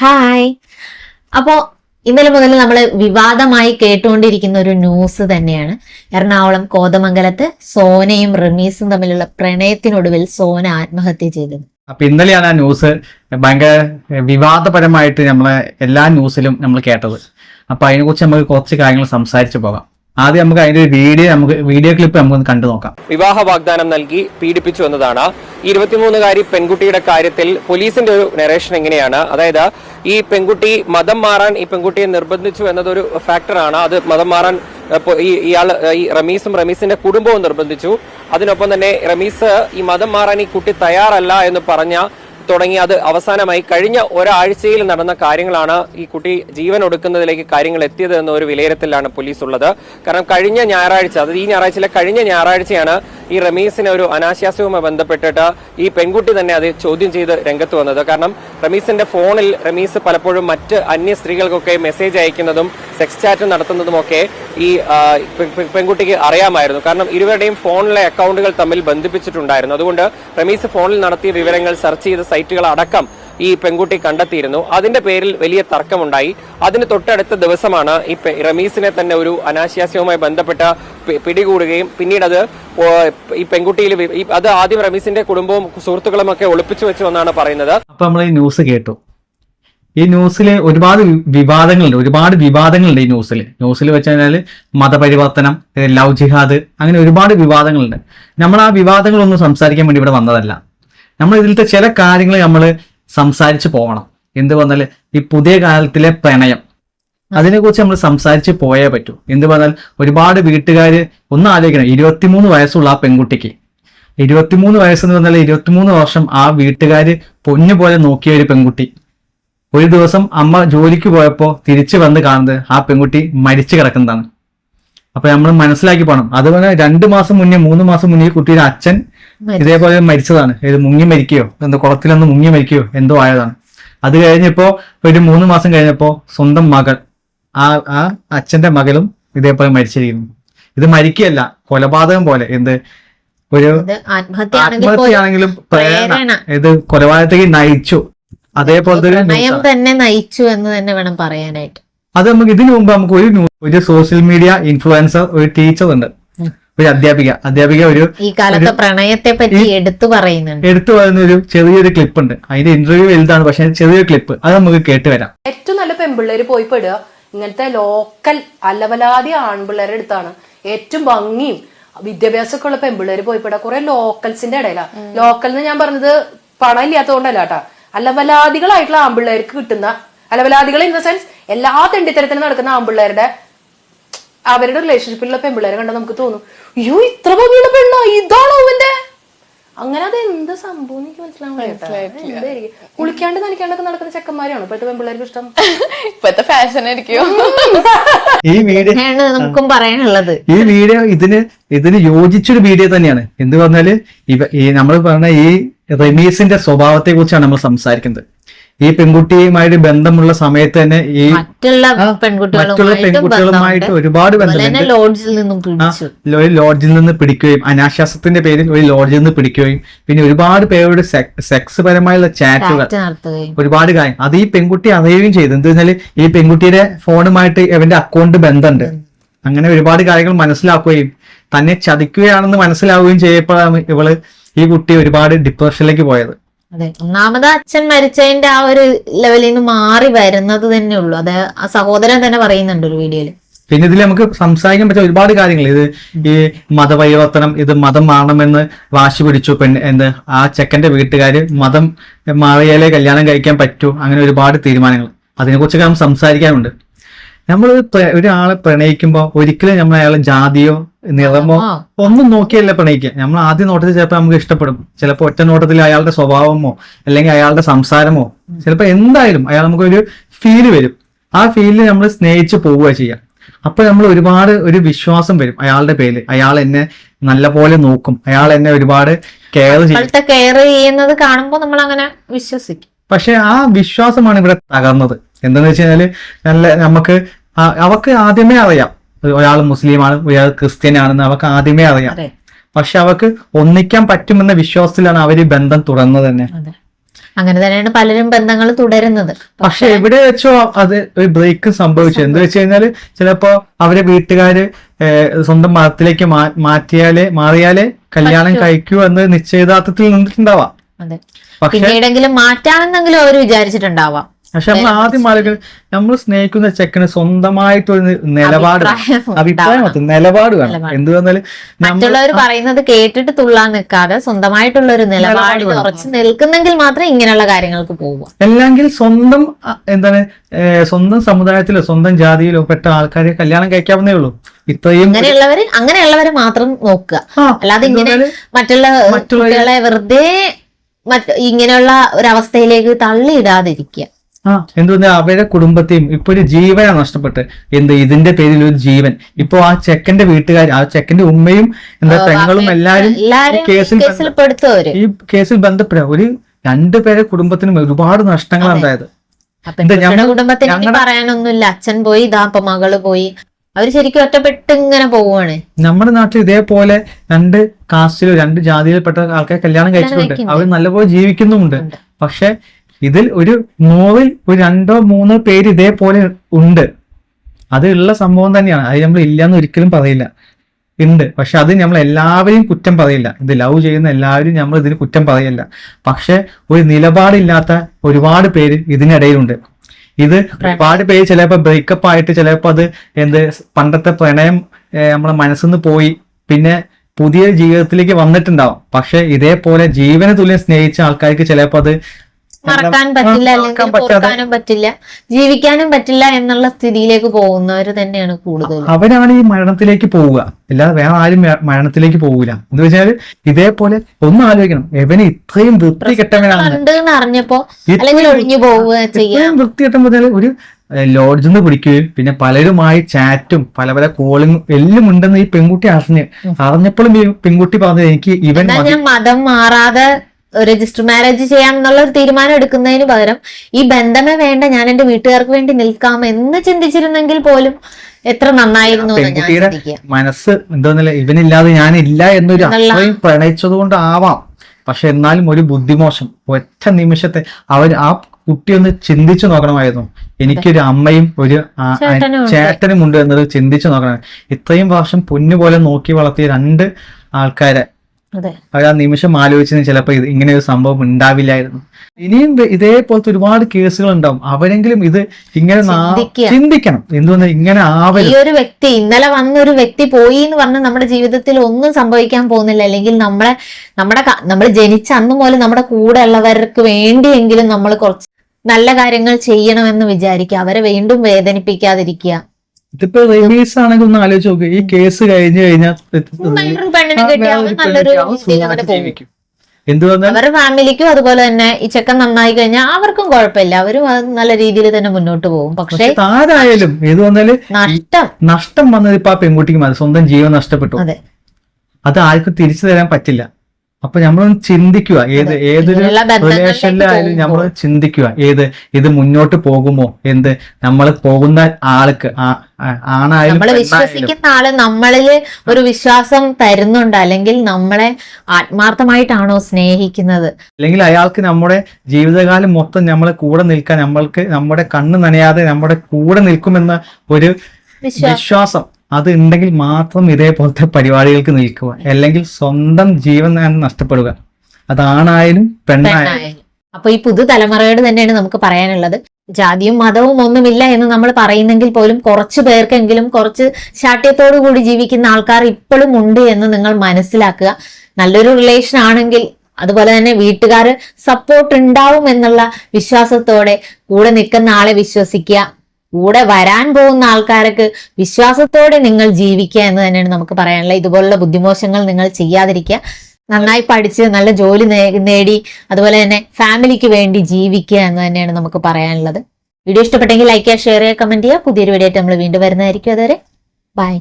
Hi അപ്പോ ഇന്നലെ മുതൽ നമ്മൾ വിവാദമായി കേട്ടുകൊണ്ടിരിക്കുന്ന ഒരു ന്യൂസ് തന്നെയാണ്. എറണാകുളം കോതമംഗലത്ത് സോനയും റമീസും തമ്മിലുള്ള പ്രണയത്തിനൊടുവിൽ സോന ആത്മഹത്യ ചെയ്തത് അപ്പൊ ഇന്നലെയാണ് ആ ന്യൂസ് ഭയങ്കര വിവാദപരമായിട്ട് നമ്മളെ എല്ലാ ന്യൂസിലും നമ്മൾ കേട്ടത്. അപ്പൊ അതിനെക്കുറിച്ച് നമുക്ക് കുറച്ച് കാര്യങ്ങൾ സംസാരിച്ചു പോകാം. ആദ്യം നമുക്ക് അതിന്റെ ഒരു വീഡിയോ നമുക്ക് വീഡിയോ ക്ലിപ്പ് നമുക്കൊന്ന് കണ്ടു നോക്കാം. വിവാഹ വാഗ്ദാനം നൽകി പീഡിപ്പിച്ചു എന്നതാണ്. ഇരുപത്തിമൂന്നുകാരി പെൺകുട്ടിയുടെ കാര്യത്തിൽ പോലീസിന്റെ ഒരു നെറേഷൻ എങ്ങനെയാണ്? അതായത് ഈ പെൺകുട്ടി മതം മാറാൻ ഈ പെൺകുട്ടിയെ നിർബന്ധിച്ചു എന്നതൊരു ഫാക്ടറാണ് അത് മതം മാറാൻ ഇയാൾ ഈ റമീസും റമീസിന്റെ കുടുംബവും നിർബന്ധിച്ചു. അതിനൊപ്പം തന്നെ റമീസ് ഈ മതം മാറാൻ ഈ കുട്ടി തയ്യാറല്ല എന്ന് പറഞ്ഞ തുടങ്ങി. അത് അവസാനമായി കഴിഞ്ഞ ഒരാഴ്ചയിൽ നടന്ന കാര്യങ്ങളാണ് ഈ കുട്ടി ജീവൻ ഒടുക്കുന്നതിലേക്ക് കാര്യങ്ങൾ എത്തിയത് എന്ന ഒരു വിലയിരുത്തലാണ് പോലീസ് ഉള്ളത് കാരണം കഴിഞ്ഞ ഞായറാഴ്ച അതായത് ഈ ഞായറാഴ്ചയിലെ കഴിഞ്ഞ ഞായറാഴ്ചയാണ് ഈ റമീസിനെ ഒരു അനാശാസ്യവുമായി ബന്ധപ്പെട്ടിട്ട് ഈ പെൺകുട്ടി തന്നെ അത് ചോദ്യം ചെയ്ത് രംഗത്ത് വന്നത്. കാരണം റമീസിന്റെ ഫോണിൽ റമീസ് പലപ്പോഴും മറ്റ് അന്യ സ്ത്രീകൾക്കൊക്കെ മെസ്സേജ് അയക്കുന്നതും സെക്സ് ചാറ്റ് നടത്തുന്നതുമൊക്കെ ഈ പെൺകുട്ടിക്ക് അറിയാമായിരുന്നു. കാരണം ഇരുവരുടെയും ഫോണിലെ അക്കൗണ്ടുകൾ തമ്മിൽ ബന്ധിപ്പിച്ചിട്ടുണ്ടായിരുന്നു. അതുകൊണ്ട് റമീസ് ഫോണിൽ നടത്തിയ വിവരങ്ങൾ സെർച്ച് ചെയ്ത സൈറ്റുകൾ അടക്കം ഈ പെൺകുട്ടി കണ്ടെത്തിയിരുന്നു. അതിന്റെ പേരിൽ വലിയ തർക്കമുണ്ടായി. അതിന് തൊട്ടടുത്ത ദിവസമാണ് ഈ റമീസിനെ തന്നെ ഒരു അനാശാസ്യവുമായി ബന്ധപ്പെട്ട പിടികൂടുകയും പിന്നീട് അത് ഈ പെൺകുട്ടിയിൽ അത് ആദ്യം റമീസിന്റെ കുടുംബവും സുഹൃത്തുക്കളും ഒക്കെ ഒളിപ്പിച്ചു വെച്ചു എന്നാണ് പറയുന്നത്. അപ്പൊ നമ്മൾ ഈ ന്യൂസ് കേട്ടു. ഈ ന്യൂസിൽ ഒരുപാട് വിവാദങ്ങളുണ്ട്. ഒരുപാട് വിവാദങ്ങളുണ്ട് ഈ ന്യൂസിൽ ന്യൂസിൽ വെച്ച് മതപരിവർത്തനം ലവ് ജിഹാദ് അങ്ങനെ ഒരുപാട് വിവാദങ്ങളുണ്ട്. നമ്മൾ ആ വിവാദങ്ങളൊന്നും സംസാരിക്കാൻ വേണ്ടി ഇവിടെ വന്നതല്ല. നമ്മൾ ഇതിലത്തെ ചില കാര്യങ്ങൾ നമ്മൾ സംസാരിച്ച് പോകണം എന്ത് പറഞ്ഞാൽ ഈ പുതിയ കാലത്തിലെ പ്രണയം. അതിനെക്കുറിച്ച് നമ്മൾ സംസാരിച്ച് പോയേ പറ്റൂ. എന്ത് പറഞ്ഞാൽ ഒരുപാട് വീട്ടുകാർ ഒന്ന് ആലോചിക്കണം. ഇരുപത്തിമൂന്ന് വയസ്സുള്ള ആ പെൺകുട്ടിക്ക്. ഇരുപത്തിമൂന്ന് വയസ്സെന്ന് പറഞ്ഞാൽ ഇരുപത്തിമൂന്ന് വർഷം ആ വീട്ടുകാർ പൊന്നു പോലെ നോക്കിയ ഒരു പെൺകുട്ടി. ഒരു ദിവസം അമ്മ ജോലിക്ക് പോയപ്പോൾ തിരിച്ചു വന്ന് കാണുന്നത് ആ പെൺകുട്ടി മരിച്ചു കിടക്കുന്നതാണ്. അപ്പൊ നമ്മൾ മനസ്സിലാക്കി പോകണം അതുപോലെ രണ്ടു മാസം മുന്നേ മൂന്ന് മാസം മുന്നേ കുട്ടിയുടെ അച്ഛൻ ഇതേപോലെ മരിച്ചതാണ്. ഇത് മുങ്ങി മരിക്കുകയോ എന്തോ കുളത്തിലൊന്ന് മുങ്ങി മരിക്കുകയോ എന്തോ ആയതാണ്. അത് കഴിഞ്ഞപ്പോ ഒരു മൂന്ന് മാസം കഴിഞ്ഞപ്പോ സ്വന്തം മകൾ ആ ആ അച്ഛന്റെ മകളും ഇതേപോലെ മരിച്ചിരിക്കുന്നു. ഇത് മരിക്കുകയല്ല കൊലപാതകം പോലെ. എന്ത്? ഒരു ആത്മഹത്യയാണെങ്കിലും പ്രേരണ. ഇത് കൊലപാതകത്തേക്ക് നയിച്ചു. അതേപോലത്തെ. തന്നെ നയിച്ചു എന്ന് തന്നെ വേണം പറയാനായിട്ട്. അത് നമുക്ക് ഇതിനു മുമ്പ് നമുക്ക് ഒരു ഒരു സോഷ്യൽ മീഡിയ ഇൻഫ്ലുവൻസർ ഒരു ടീച്ചർ ഉണ്ട്. ഒരു അധ്യാപിക. അധ്യാപിക ഒരു ഈ കാലത്തെ പ്രണയത്തെ പറ്റി എടുത്തു പറയുന്നുണ്ട്. എടുത്തു പറയുന്ന ഒരു ചെറിയൊരു ക്ലിപ്പ് ഉണ്ട്. അതിന്റെ ഇന്റർവ്യൂ വലുതാണ് പക്ഷെ ചെറിയൊരു ക്ലിപ്പ് അത് നമുക്ക് കേട്ട് വരാം. ഏറ്റവും നല്ല പെൺപിള്ളേര് പോയി പെടുക. ഇങ്ങനത്തെ ലോക്കൽ അലവലാതി ആൺപിള്ളേരുടെ അടുത്താണ് ഏറ്റവും ഭംഗിയും വിദ്യാഭ്യാസമൊക്കെ ഉള്ള പെൺപിള്ളേര് പോയി പെടുക. കുറെ ലോക്കൽസിന്റെ ഇടയിലാ. ലോക്കൽ എന്ന് ഞാൻ പറഞ്ഞത് പണം ഇല്ലാത്തതുകൊണ്ടല്ല കേട്ടാ. അല്ലവലാദികളായിട്ടുള്ള ആൺപിള്ളേർക്ക് കിട്ടുന്ന അലവലാദികൾ ഇൻ ദ സെൻസ് എല്ലാ തെണ്ടിത്തരത്തിനും നടക്കുന്ന ആമ്പിള്ളേരുടെ അവരുടെ റിലേഷൻഷിപ്പിലുള്ള പെൺപിള്ളേരെ കണ്ടാൽ നമുക്ക് തോന്നും അയ്യോ ഇത്ര ഭംഗിയുള്ള പെണ്ണോ ഇതാണോ അവന്റെ? അങ്ങനെ അത് എന്ത് സംഭവം എനിക്ക് മനസ്സിലാവും കുളിക്കാണ്ട് നനയ്ക്കാണ്ടൊക്കെ നടക്കുന്ന ചെക്കന്മാരാണ് ഇപ്പോഴത്തെ പെൺപിള്ളേർക്ക് ഇഷ്ടം? ഇപ്പോഴത്തെ ഫാഷൻ ആയിരിക്കും. ഈ വീഡിയോ നമുക്കും പറയാനുള്ളത്. ഈ വീഡിയോ ഇതിന് ഇതിന് യോജിച്ചൊരു വീഡിയോ തന്നെയാണ്. എന്ത് പറഞ്ഞാൽ ഇവ ഈ നമ്മൾ പറഞ്ഞ ഈ റമീസിന്റെ സ്വഭാവത്തെ കുറിച്ചാണ് നമ്മൾ സംസാരിക്കുന്നത്. ഈ പെൺകുട്ടിയുമായിട്ട് ബന്ധമുള്ള സമയത്ത് തന്നെ ഈ മറ്റുള്ള പെൺകുട്ടികളുമായിട്ടും ഒരുപാട് ബന്ധമുണ്ട്. ലോഡ്ജിൽ നിന്നും ഒരു ലോഡ്ജിൽ നിന്ന് പിടിക്കുകയും അനാശ്വാസത്തിന്റെ പേരിൽ ഒരു ലോഡ്ജിൽ നിന്ന് പിടിക്കുകയും പിന്നെ ഒരുപാട് പേരോട് സെക്സ് പരമായുള്ള ചാറ്റുകൾ ചാറ്റ് ഒരുപാട് കാര്യം. അത് ഈ പെൺകുട്ടി അറിയുകയും ചെയ്തു. എന്താ വെച്ചാൽ ഈ പെൺകുട്ടിയുടെ ഫോണുമായിട്ട് അവന്റെ അക്കൗണ്ട് ബന്ധമുണ്ട്. അങ്ങനെ ഒരുപാട് കാര്യങ്ങൾ മനസ്സിലാക്കുകയും തന്നെ ചതിക്കുകയാണെന്ന് മനസ്സിലാവുകയും ചെയ്യപ്പോഴാണ് ഇവൾ ഈ കുട്ടി ഒരുപാട് ഡിപ്രഷനിലേക്ക് പോയത്. അതെ. ഒന്നാമത് അച്ഛൻ മരിച്ചതിന്റെ ആ ഒരു ലെവലിൽ നിന്ന് മാറി വരുന്നത് തന്നെ ഉള്ളൂ. അത് ആ സഹോദരൻ തന്നെ പറയുന്നുണ്ട് ഒരു വീഡിയോയിൽ പിന്നെ ഇതിൽ നമുക്ക് സംസാരിക്കാൻ പറ്റിയ ഒരുപാട് കാര്യങ്ങൾ ഇത് ഈ മതപരിവർത്തനം ഇത് മതം മാറണമെന്ന് വാശി പിടിച്ചു. പെണ്ണ് എന്ത് ആ ചെക്കന്റെ വീട്ടുകാർ മതം മാറിയാലേ കല്യാണം കഴിക്കാൻ പറ്റൂ. അങ്ങനെ ഒരുപാട് തീരുമാനങ്ങൾ അതിനെക്കുറിച്ചൊക്കെ നമുക്ക് സംസാരിക്കാനുണ്ട്. നമ്മൾ ഒരാളെ പ്രണയിക്കുമ്പോൾ ഒരിക്കലും നമ്മൾ അയാളെ ജാതിയോ നിറമോ ഒന്നും നോക്കിയല്ല പ്രണയിക്കുക. നമ്മൾ ആദ്യം നോട്ടത്തിൽ ചിലപ്പോൾ നമുക്ക് ഇഷ്ടപ്പെടും. ചിലപ്പോൾ ഒറ്റ നോട്ടത്തിൽ അയാളുടെ സ്വഭാവമോ അല്ലെങ്കിൽ അയാളുടെ സംസാരമോ ചിലപ്പോൾ എന്തായാലും അയാൾ നമുക്കൊരു ഫീൽ വരും. ആ ഫീലിൽ നമ്മൾ സ്നേഹിച്ച് പോവുക ചെയ്യാം. അപ്പൊ നമ്മൾ ഒരുപാട് ഒരു വിശ്വാസം വരും അയാളുടെ പേര് അയാൾ എന്നെ നല്ല പോലെ നോക്കും. അയാൾ എന്നെ ഒരുപാട് കെയർ ചെയ്യും. ഇപ്പോഴത്തെ കെയർ ചെയ്യുന്നത് കാണുമ്പോൾ നമ്മൾ അങ്ങനെ വിശ്വസിക്കും. പക്ഷെ ആ വിശ്വാസമാണ് ഇവിടെ തകർന്നത്. എന്താണെന്ന് വെച്ച് കഴിഞ്ഞാൽ നല്ല നമുക്ക് അവക്ക് ആദ്യമേ അറിയാം. ഒരാൾ മുസ്ലിമാണ് ഒരാൾ ക്രിസ്ത്യൻ ആണെന്ന് അവക്ക് ആദ്യമേ അറിയാം. പക്ഷെ അവക്ക് ഒന്നിക്കാൻ പറ്റുമെന്ന വിശ്വാസത്തിലാണ് അവർ ബന്ധം തുടർന്നത് തന്നെ. അങ്ങനെ തന്നെയാണ് പലരും ബന്ധങ്ങൾ തുടരുന്നത്. പക്ഷെ എവിടെ വെച്ചോ അത് ഒരു ബ്രേക്ക് സംഭവിച്ചു. എന്ത് വെച്ച് കഴിഞ്ഞാൽ ചിലപ്പോ അവരെ വീട്ടുകാര് സ്വന്തം മതത്തിലേക്ക് മാറ്റിയാലേ മാറിയാലേ കല്യാണം കഴിക്കൂ എന്ന് നിശ്ചയദാർത്ഥത്തിൽ നിന്നിട്ടുണ്ടാവാം. പിന്നീടെങ്കിലും മാറ്റാമെന്നെങ്കിലും അവർ വിചാരിച്ചിട്ടുണ്ടാവാം. പക്ഷെ നമ്മൾ ആദ്യം ആളുകൾ നമ്മൾ സ്നേഹിക്കുന്ന ചെക്കന് സ്വന്തമായിട്ടൊരു നിലപാട് വേണം. അഭിപ്രായം നിലപാട് വേണം. എന്ത് പറഞ്ഞാൽ മറ്റുള്ളവർ പറയുന്നത് കേട്ടിട്ട് തുള്ളാൻ നിൽക്കാതെ സ്വന്തമായിട്ടുള്ള ഒരു നിലപാട് കുറച്ച് ഉറച്ചു നിൽക്കുന്നെങ്കിൽ മാത്രമേ ഇങ്ങനെയുള്ള കാര്യങ്ങൾക്ക് പോവുക. അല്ലെങ്കിൽ സ്വന്തം എന്താണ് സ്വന്തം സമുദായത്തിലോ സ്വന്തം ജാതിയിലോ പെട്ട ആൾക്കാരെ കല്യാണം കഴിക്കാവുന്നേ ഉള്ളൂ. ഇത്രയും അങ്ങനെയുള്ളവര് അങ്ങനെയുള്ളവരെ മാത്രം നോക്കുക. അല്ലാതെ ഇങ്ങനെ മറ്റുള്ള കുട്ടികളെ വെറുതെ ഇങ്ങനെയുള്ള ഒരവസ്ഥയിലേക്ക് തള്ളിയിടാതിരിക്കുക. എന്തുകൊണ്ടാ അവരുടെ കുടുംബത്തെയും ഇപ്പൊ ഒരു ജീവനാണ് നഷ്ടപ്പെട്ട്. എന്ത് ഇതിന്റെ പേരിൽ ഒരു ജീവൻ. ഇപ്പൊ ആ ചെക്കന്റെ വീട്ടുകാർ ആ ചെക്കന്റെ ഉമ്മയും എന്താ പെങ്ങളും എല്ലാരും ഈ കേസിൽ ഈ കേസിൽ ബന്ധപ്പെടുക ഒരു രണ്ടുപേരെ കുടുംബത്തിനും ഒരുപാട് നഷ്ടങ്ങളാണ് ഉണ്ടായത്. കുടുംബത്തിന് പറയാനൊന്നുമില്ല. അച്ഛൻ പോയി മകൾ പോയി. അവർ ശരിക്കും ഒറ്റപ്പെട്ട് ഇങ്ങനെ പോവുകയാണ് നമ്മുടെ നാട്ടിൽ ഇതേപോലെ രണ്ട് കാസ്റ്റിലോ രണ്ട് ജാതിയിൽപ്പെട്ട ആൾക്കാരെ കല്യാണം കഴിച്ചിട്ടുണ്ട്. അവർ നല്ലപോലെ ജീവിക്കുന്നുമുണ്ട്. പക്ഷെ ഇതിൽ ഒരു നൂറിൽ ഒരു രണ്ടോ മൂന്നോ പേര് ഇതേപോലെ ഉണ്ട്. അത് ഉള്ള സംഭവം തന്നെയാണ്. അത് നമ്മൾ ഇല്ലാന്ന് ഒരിക്കലും പറയില്ല. ഉണ്ട്. പക്ഷെ അത് നമ്മൾ എല്ലാവരെയും കുറ്റം പറയില്ല. ഇത് ലവ് ചെയ്യുന്ന എല്ലാവരും നമ്മൾ ഇതിന് കുറ്റം പറയില്ല. പക്ഷെ ഒരു നിലപാടില്ലാത്ത ഒരുപാട് പേര് ഇതിനിടയിലുണ്ട്. ഇത് ഒരുപാട് പേര് ചിലപ്പോ ബ്രേക്കപ്പ് ആയിട്ട് ചിലപ്പോ അത് എന്ത് പണ്ടത്തെ പ്രണയം നമ്മളെ മനസ്സിൽ നിന്ന് പോയി. പിന്നെ പുതിയ ജീവിതത്തിലേക്ക് വന്നിട്ടുണ്ടാവും. പക്ഷെ ഇതേപോലെ ജീവന തുല്യം സ്നേഹിച്ച ആൾക്കാർക്ക് ചിലപ്പോ അത് മറക്കാൻ പറ്റില്ല അല്ലെങ്കിൽ ഓർക്കാനും പറ്റില്ല ജീവിക്കാനും പറ്റില്ല എന്നുള്ള സ്ഥിതിയിലേക്ക് പോകുന്നവർ തന്നെയാണ് കൂടുതൽ അവരാണ് ഈ മരണത്തിലേക്ക് പോവുക. അല്ലാതെ വേറെ ആരും മരണത്തിലേക്ക് പോകൂല. എന്ന് വെച്ചാൽ ഇതേപോലെ ഒന്ന് ആലോചിക്കണം. എവന് ഇത്രയും വൃത്തി കെട്ടവനാണ്? അറിഞ്ഞപ്പോ അല്ലെങ്കിൽ ഒഴിഞ്ഞു പോവുക ചെയ്യാം. വൃത്തി കെട്ടുമ്പോൾ ഒരു ലോഡ്ജിൽ നിന്ന് പിടിക്കുകയും പിന്നെ പലരുമായി ചാറ്റും പല പല കോളിങ്ങും എല്ലാം ഉണ്ടെന്ന് ഈ പെൺകുട്ടി അറിഞ്ഞ് അറിഞ്ഞപ്പോഴും ഈ പെൺകുട്ടി പറഞ്ഞത് എനിക്ക് ഇവൻ മതം മാറാതെ രജിസ്റ്റർ മാരേജ് ചെയ്യാം എന്നുള്ള ഒരു തീരുമാനം എടുക്കുന്നതിന് പകരം ഈ ബന്ധമേ വേണ്ട ഞാൻ എന്റെ വീട്ടുകാർക്ക് വേണ്ടി നിൽക്കാം എന്ന് ചിന്തിച്ചിരുന്നെങ്കിൽ പോലും എത്ര നന്നായിരുന്നു മനസ്സ് എന്തോന്നില്ല ഇവനില്ലാതെ ഞാനില്ല എന്നൊരു അത്രയും പ്രണയിച്ചത് കൊണ്ടാവാം പക്ഷെ എന്നാലും ഒരു ബുദ്ധിമോശം ഒറ്റ നിമിഷത്തെ അവർ ആ കുട്ടി ഒന്ന് ചിന്തിച്ചു നോക്കണമായിരുന്നു. എനിക്കൊരു അമ്മയും ഒരു ചേട്ടനും ഉണ്ട്. എന്നത് ചിന്തിച്ചു നോക്കണം. ഇത്രയും വർഷം പൊന്നുപോലെ നോക്കി വളർത്തിയ രണ്ട് ആൾക്കാരെ അവർ ആ നിമിഷം ആലോചിച്ചതിന് ചിലപ്പോൾ ഇത് ഇങ്ങനെ ഒരു സംഭവം ഉണ്ടാവില്ലായിരുന്നു. ഇനിയും ഇതേപോലത്തെ ഒരുപാട് കേസുകൾ ഉണ്ടാവും. അവരെങ്കിലും ഇത് ഇങ്ങനെ ചിന്തിക്കണം. എന്തുകൊണ്ട് ഇങ്ങനെ ഈ ആവരുത് ഒരു വ്യക്തി ഇന്നലെ വന്ന ഒരു വ്യക്തി പോയി എന്ന് പറഞ്ഞ് നമ്മുടെ ജീവിതത്തിൽ ഒന്നും സംഭവിക്കാൻ പോകുന്നില്ല. അല്ലെങ്കിൽ നമ്മളെ നമ്മുടെ നമ്മൾ ജനിച്ച അന്ന് മുതൽ നമ്മുടെ കൂടെ ഉള്ളവർക്ക് വേണ്ടിയെങ്കിലും നമ്മൾ കുറച്ച് നല്ല കാര്യങ്ങൾ ചെയ്യണമെന്ന് വിചാരിക്കുക. അവരെ വീണ്ടും വേദനിപ്പിക്കാതിരിക്കുക. ഇതിപ്പോ റിലീസ് ആണെങ്കിൽ ഒന്ന് ആലോചിച്ച് നോക്ക്. ഈ കേസ് കഴിഞ്ഞു കഴിഞ്ഞാൽ എന്ത് അവരുടെ ഫാമിലിക്കും അതുപോലെ തന്നെ ഈ ചെക്കൻ നന്നായി കഴിഞ്ഞാൽ അവർക്കും കുഴപ്പമില്ല. അവരും അത് നല്ല രീതിയിൽ തന്നെ മുന്നോട്ട് പോകും. പക്ഷേ ആരായാലും ഏത് വന്നാൽ നഷ്ടം. നഷ്ടം വന്നത് ഇപ്പൊ ആ പെൺകുട്ടിക്ക് മതി. സ്വന്തം ജീവൻ നഷ്ടപ്പെട്ടു. അതെ. അത് ആർക്കും തിരിച്ചു തരാൻ പറ്റില്ല. അപ്പൊ നമ്മളൊന്ന് ചിന്തിക്കുക. ഏത് ഏതൊരു റിലേഷനിലായാലും നമ്മൾ ചിന്തിക്കുക. ഏത് ഇത് മുന്നോട്ട് പോകുമോ? എന്ത്? നമ്മൾ പോകുന്ന ആൾക്ക് ആണായാലും നമ്മൾ വിശ്വസിക്കുന്ന ആൾ നമ്മളിൽ ഒരു വിശ്വാസം തരുന്നുണ്ട്. അല്ലെങ്കിൽ നമ്മളെ ആത്മാർത്ഥമായിട്ടാണോ സ്നേഹിക്കുന്നത്? അല്ലെങ്കിൽ അയാൾക്ക് നമ്മുടെ ജീവിതകാലം മൊത്തം നമ്മൾ കൂടെ നിൽക്കാൻ നമ്മൾക്ക് നമ്മുടെ കണ്ണ് നനയാതെ നമ്മുടെ കൂടെ നിൽക്കുമെന്ന ഒരു വിശ്വാസം. അത് ഉണ്ടെങ്കിൽ മാത്രം ഇതേപോലത്തെ പരിപാടികൾക്ക് നിൽക്കുക. അല്ലെങ്കിൽ സ്വന്തം ജീവൻ നഷ്ടപ്പെടുക. അതാണായാലും പെണ്ണായാലും. അപ്പൊ ഈ പുതുതലമുറയോട് തന്നെയാണ് നമുക്ക് പറയാനുള്ളത്. ജാതിയും മതവും ഒന്നുമില്ല എന്ന് നമ്മൾ പറയുന്നെങ്കിൽ പോലും കുറച്ചു പേർക്കെങ്കിലും കുറച്ച് ശാഠ്യത്തോടു കൂടി ജീവിക്കുന്ന ആൾക്കാർ ഇപ്പോഴും ഉണ്ട് എന്ന് നിങ്ങൾ മനസ്സിലാക്കുക. നല്ലൊരു റിലേഷൻ ആണെങ്കിൽ അതുപോലെ തന്നെ വീട്ടുകാർ സപ്പോർട്ട് ഉണ്ടാവും എന്നുള്ള വിശ്വാസത്തോടെ കൂടെ നിൽക്കുന്ന ആളെ വിശ്വസിക്കുക. കൂടെ വരാൻ പോകുന്ന ആൾക്കാർക്ക് വിശ്വാസത്തോടെ നിങ്ങൾ ജീവിക്കുക എന്ന് തന്നെയാണ് നമുക്ക് പറയാനുള്ളത്. ഇതുപോലുള്ള ബുദ്ധിമോശങ്ങൾ നിങ്ങൾ ചെയ്യാതിരിക്കുക. നന്നായി പഠിച്ച് നല്ല ജോലി നേടി അതുപോലെ തന്നെ ഫാമിലിക്ക് വേണ്ടി ജീവിക്കുക എന്ന് തന്നെയാണ് നമുക്ക് പറയാനുള്ളത്. വീഡിയോ ഇഷ്ടപ്പെട്ടെങ്കിൽ ലൈക്ക് ചെയ്യുക ഷെയർ ചെയ്യുക കമന്റ് ചെയ്യുക. പുതിയൊരു വീഡിയോ ആയിട്ട് നമ്മൾ വീണ്ടും വരുന്നതായിരിക്കും അതുവരെ. ബൈ